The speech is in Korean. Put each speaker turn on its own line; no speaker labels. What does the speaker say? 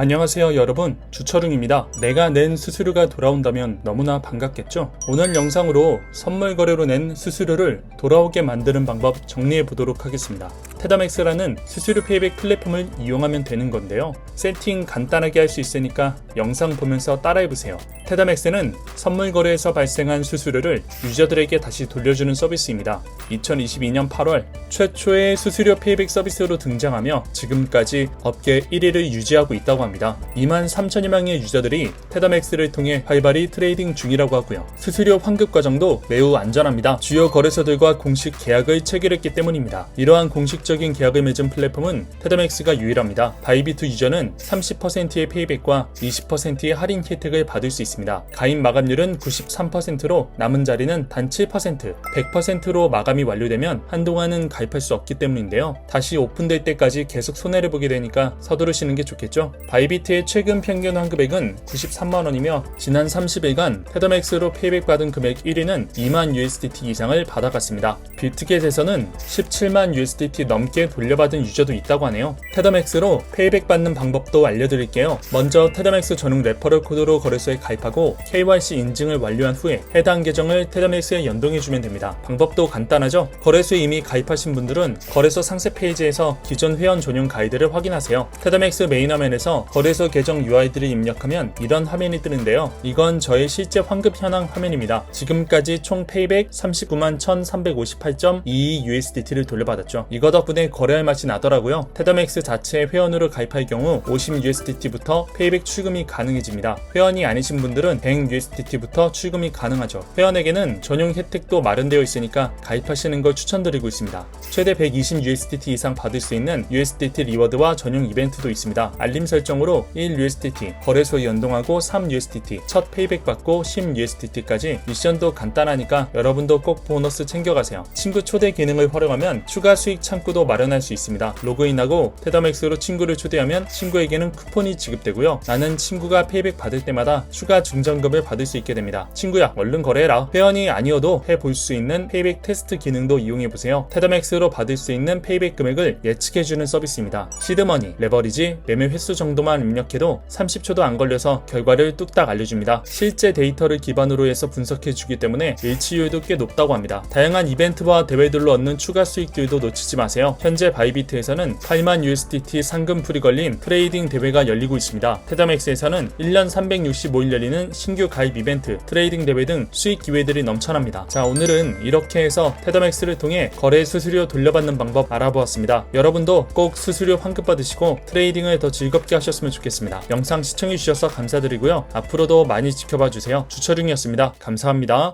안녕하세요 여러분. 주철웅입니다. 내가 낸 수수료가 돌아온다면 너무나 반갑겠죠? 오늘 영상으로 선물 거래로 낸 수수료를 돌아오게 만드는 방법 정리해 보도록 하겠습니다 테다맥스라는 수수료 페이백 플랫폼을 이용하면 되는 건데요 세팅 간단하게 할 수 있으니까 영상 보면서 따라해 보세요 테다맥스는 선물 거래에서 발생한 수수료를 유저들에게 다시 돌려주는 서비스입니다 2022년 8월 최초의 수수료 페이백 서비스로 등장하며 지금까지 업계 1위를 유지하고 있다고 합니다. 2만 3천여 명의 유저들이 테다맥스를 통해 활발히 트레이딩 중이라고 하고요. 수수료 환급 과정도 매우 안전합니다. 주요 거래소들과 공식 계약을 체결했기 때문입니다. 이러한 공식 적인 계약을 맺은 플랫폼은 테다맥스가 유일합니다. 바이비트 유저는 30%의 페이백과 20%의 할인 혜택을 받을 수 있습니다. 가입 마감률은 93%로 남은 자리는 단 7%, 100%로 마감이 완료되면 한동안은 가입할 수 없기 때문인데요. 다시 오픈될 때까지 계속 손해를 보게 되니까 서두르시는 게 좋겠죠. 바이비트의 최근 평균 환급액은 93만원이며 지난 30일간 테더맥스로 페이백 받은 금액 1위는 2만 USDT 이상을 받아갔습니다. 비트겟에서는 17만 USDT 넘게 돌려받은 유저도 있다고 하네요. 테더맥스로 페이백 받는 방법도 알려드릴게요. 먼저 테더맥스 전용 레퍼럴 코드로 거래소에 가입하고 KYC 인증을 완료한 후에 해당 계정을 테더맥스에 연동해주면 됩니다. 방법도 간단하죠? 거래소에 이미 가입하신 분들은 거래소 상세 페이지에서 기존 회원 전용 가이드를 확인하세요. 테더맥스 메인 화면에서 거래소 계정 UI들을 입력하면 이런 화면이 뜨는데요. 이건 저의 실제 환급 현황 화면입니다. 지금까지 총 페이백 39만 1358.22 USDT를 돌려받았죠. 이거 덕 분에 거래할 맛이 나더라고요. 테더맥스 자체 회원으로 가입할 경우 50 USDT부터 페이백 출금이 가능해집니다. 회원이 아니신 분들은 100 USDT부터 출금이 가능하죠. 회원에게는 전용 혜택도 마련되어 있으니까 가입하시는 걸 추천드리고 있습니다. 최대 120 USDT 이상 받을 수 있는 USDT 리워드와 전용 이벤트도 있습니다. 알림 설정으로 1 USDT, 거래소에 연동하고 3 USDT, 첫 페이백 받고 10 USDT까지 미션도 간단하니까 여러분도 꼭 보너스 챙겨가세요. 친구 초대 기능을 활용하면 추가 수익 창구도 마련할 수 있습니다. 로그인하고 테더맥스로 친구를 초대하면 친구에게는 쿠폰이 지급되고요. 나는 친구가 페이백 받을 때마다 추가 증정금을 받을 수 있게 됩니다. 친구야, 얼른 거래해라. 회원이 아니어도 해볼 수 있는 페이백 테스트 기능도 이용해보세요. 테더맥스로 받을 수 있는 페이백 금액을 예측해주는 서비스입니다. 시드머니, 레버리지, 매매 횟수 정도만 입력해도 30초도 안 걸려서 결과를 뚝딱 알려줍니다. 실제 데이터를 기반으로 해서 분석해주기 때문에 일치율도 꽤 높다고 합니다. 다양한 이벤트와 대회들로 얻는 추가 수익들도 놓치지 마세요. 현재 바이비트에서는 8만 USDT 상금 풀이 걸린 트레이딩 대회가 열리고 있습니다. 테다맥스에서는 1년 365일 열리는 신규 가입 이벤트, 트레이딩 대회 등 수익 기회들이 넘쳐납니다. 자, 오늘은 이렇게 해서 테다맥스를 통해 거래 수수료 돌려받는 방법 알아보았습니다. 여러분도 꼭 수수료 환급 받으시고 트레이딩을 더 즐겁게 하셨으면 좋겠습니다. 영상 시청해주셔서 감사드리고요. 앞으로도 많이 지켜봐 주세요. 주철웅이었습니다. 감사합니다.